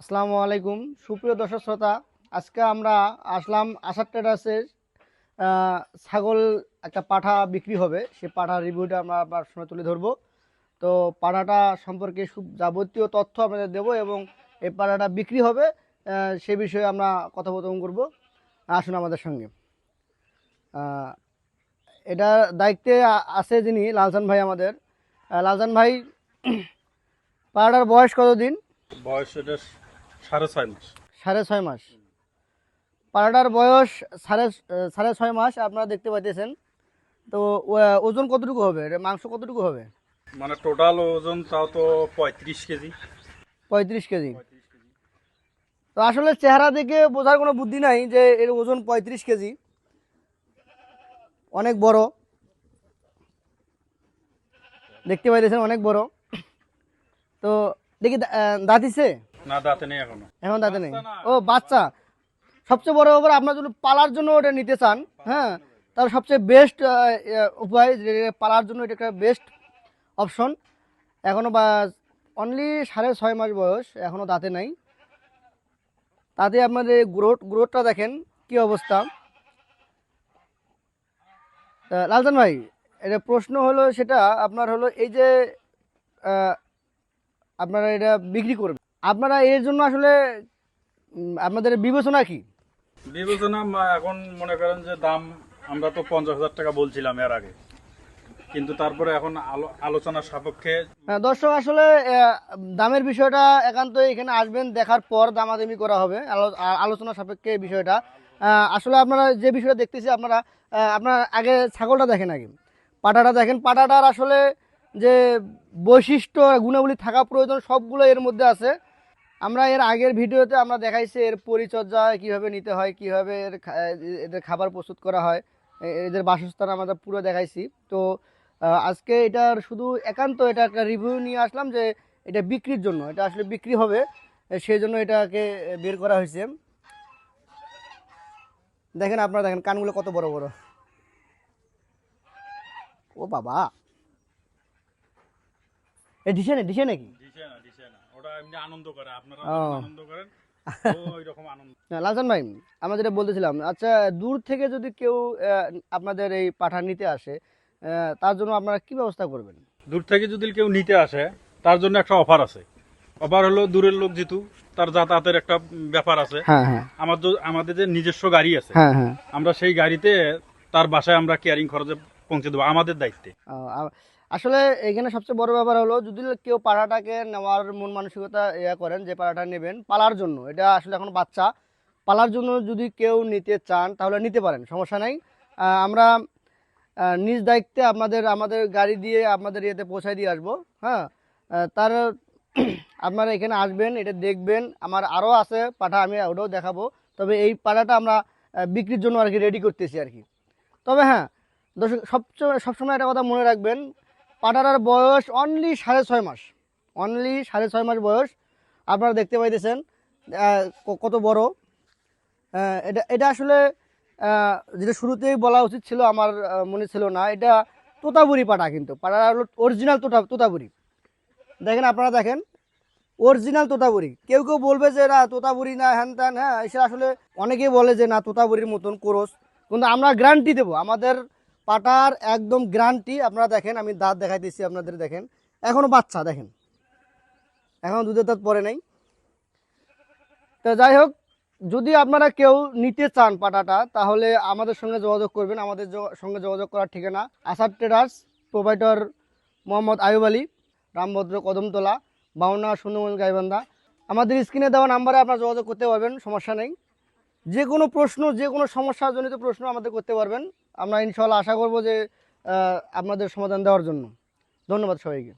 আসসালামু আলাইকুম। সুপ্রিয় দর্শক শ্রোতা আজকে আমরা আসলাম আশার ট্রেডার্সের ছাগল একটা পাঠা বিক্রি হবে। সেই পাঠার রিভিউটা আমরা আপনার সামনে তুলে ধরবো। তো পাঠাটা সম্পর্কে যাবতীয় তথ্য আপনাদের দেবো এবং এই পাঠাটা বিক্রি হবে সে বিষয়ে আমরা কথোপকথন করব। আসুন আমাদের সঙ্গে। এটা দায়িত্বে আছে যিনি লালসান ভাই আমাদের। আহ, লালসান ভাই পাঠাটার বয়স কতদিন? বয়স এটা সাড়ে ছয় মাস। সাড়ে ছয় মাস। পাড়াটার বয়স সাড়ে সাড়ে ছয় মাস আপনারা দেখতে পাইতেছেন। তো ওজন কতটুকু হবে? মাংস কতটুকু হবে? মানে টোটাল ওজন তাও তো পঁয়ত্রিশ কেজি। পঁয়ত্রিশ কেজি। তো আসলে চেহারা দেখে বোঝার কোনো বুদ্ধি নাই যে এর ওজন পঁয়ত্রিশ কেজি। অনেক বড়। দেখতে পাইতেছেন অনেক বড়। তো দেখি দাঁতিছে না দাঁতে নেই এখনও। এখন তাতে নেই? ও বাচ্চা। সবচেয়ে বড় ব্যাপার আপনার যদি পালার জন্য ওটা নিতে চান হ্যাঁ তাহলে সবচেয়ে বেস্ট উপায় যে পালার জন্য এটা একটা বেস্ট অপশন এখনও বা অনলি সাড়ে ছয় মাস বয়স এখনও দাঁতে নাই। তাতে আপনাদের গ্রোথ গ্রোথটা দেখেন কি অবস্থা। তা, লালচান ভাই এটা প্রশ্ন হলো সেটা আপনার হলো এই যে আপনারা এটা বিক্রি করবেন। আপনারা এর জন্য আসলে আপনাদের বিবেচনা কি? বিবেচনা এখন মনে করেন যে দাম আমরা তো পঞ্চাশ হাজার টাকা বলছিলাম এর আগে। কিন্তু তারপরে এখন আলো- আলোচনার সাপেক্ষে হ্যাঁ, দর্শক আসলে দামের বিষয়টা একান্ত এখানে আসবেন দেখার পর দামাদামি করা হবে আলো- আলোচনা সাপেক্ষে বিষয়টা। আসলে আপনারা যে বিষয়টা দেখতেছি আপনারা আপনারা আগে ছাগলটা দেখেন আগে। পাটাটা দেখেন পাটাটার আসলে যে বৈশিষ্ট্য গুণাবলী থাকা প্রয়োজন সবগুলো এর মধ্যে আছে। আমরা এর আগের ভিডিওতে আমরা দেখাইছি এর পরিচর্যা কীভাবে নিতে হয়, কীভাবে এর এদের খাবার প্রস্তুত করা হয় এদের বাসস্থান আমরা পুরো দেখাইছি। তো আজকে এটার শুধু একান্ত এটা একটা রিভিউ নিয়ে আসলাম যে এটা বিক্রির জন্য, এটা আসলে বিক্রি হবে সেই জন্য এটাকে বের করা হয়েছে। দেখেন আপনারা দেখেন, কানগুলো কত বড় বড়। ও বাবা! এ, দিছে না, দিছে নাকি? না না। ওটা এমনি আনন্দ করে আপনারা আনন্দ করেন ওই রকম আনন্দ। না, লালচান ভাই আমরা যেটা বলতেছিলাম আচ্ছা দূর থেকে যদি কেউ আপনাদের এই পাঠা নিতে আসে তার জন্য আপনারা কি ব্যবস্থা করবেন? দূর থেকে যদি কেউ নিতে আসে তার জন্য একটা অফার আছে। অফার হলো দূরের লোক যেহেতু তার যাতায়াতের একটা ব্যাপার আছে। হ্যাঁ হ্যাঁ। আমার আমাদের যে নিজস্ব গাড়ি আছে হ্যাঁ আমরা সেই গাড়িতে তার বাসায় আমরা কেয়ারিং খরচে পৌঁছে দেবো আমাদের দায়িত্বে। আসলে এখানে সবচেয়ে বড় ব্যাপার হলো, যদি কেউ পাড়াটাকে নেওয়ার মন মানসিকতা ইয়া করেন, যে পাড়াটা নেবেন, পালার জন্য। এটা আসলে এখন বাচ্চা। পালার জন্য যদি কেউ নিতে চান, তাহলে নিতে পারেন, সমস্যা নাই। আমরা নিজ দায়িত্বে আপনাদের, আমাদের গাড়ি দিয়ে আপনাদের ইয়েতে পৌঁছায় দিয়ে আসব হ্যাঁ? তার, আপনারা এখানে আসবেন, এটা দেখবেন। আমার আরও আছে পাঠা, আমি ওটাও দেখাবো। তবে এই পাড়াটা আমরা বিক্রির জন্য আর কি রেডি করতেছি আর কি। তবে হ্যাঁ দর্শক সবসময় সবসময় একটা কথা মনে রাখবেন পাটাটার বয়স অনলি সাড়ে ছয় মাস। অনলি সাড়ে ছয় মাস বয়স। আপনারা দেখতে পাইতেছেন কত বড়। এটা এটা আসলে যেটা শুরুতেই বলা উচিত ছিল, আমার মনে ছিল না। এটা তোতাবুরি পাটা কিন্তু। পাটা হলো অরিজিনাল তোতা তোতাবুরি দেখেন, আপনারা দেখেন অরিজিনাল তোতাবুরি কেউ কেউ বলবে যে, না তোতাবুরি না, হ্যান ত্যান হ্যাঁ এসে আসলে অনেকেই বলে যে, না তোতাবুরির মতন কোরস কিন্তু আমরা গ্যারান্টি দেবো। আমাদের পাটার একদম গ্যারান্টি, আপনারা দেখেন, আমি দাঁত দেখাই দেখাইতেছি আপনাদের, দেখেন। এখনও বাচ্চা, দেখেন। এখনও দুধের দাঁত পরে নাই। তো যাই হোক, যদি আপনারা কেউ নিতে চান পাটাটা, তাহলে আমাদের সঙ্গে যোগাযোগ করবেন। আমাদের সঙ্গে যোগাযোগ করার ঠিকানা আসাদ ট্রেডার্স, প্রোভাইডার মোহাম্মদ আয়ুব আলী, রামভদ্র কদমতলা বাউনা সুন্দরগঞ্জ গাইবান্ধা। আমাদের স্ক্রিনে দেওয়া নাম্বারে আপনারা যোগাযোগ করতে পারবেন, সমস্যা নেই। যে কোনো প্রশ্ন, যে কোনো সমস্যাজনিত প্রশ্ন আমাদের করতে পারবেন। আমরা ইনশাল্লাহ আশা করব যে আপনাদের সমাধান দেওয়ার জন্য। ধন্যবাদ সবাইকে।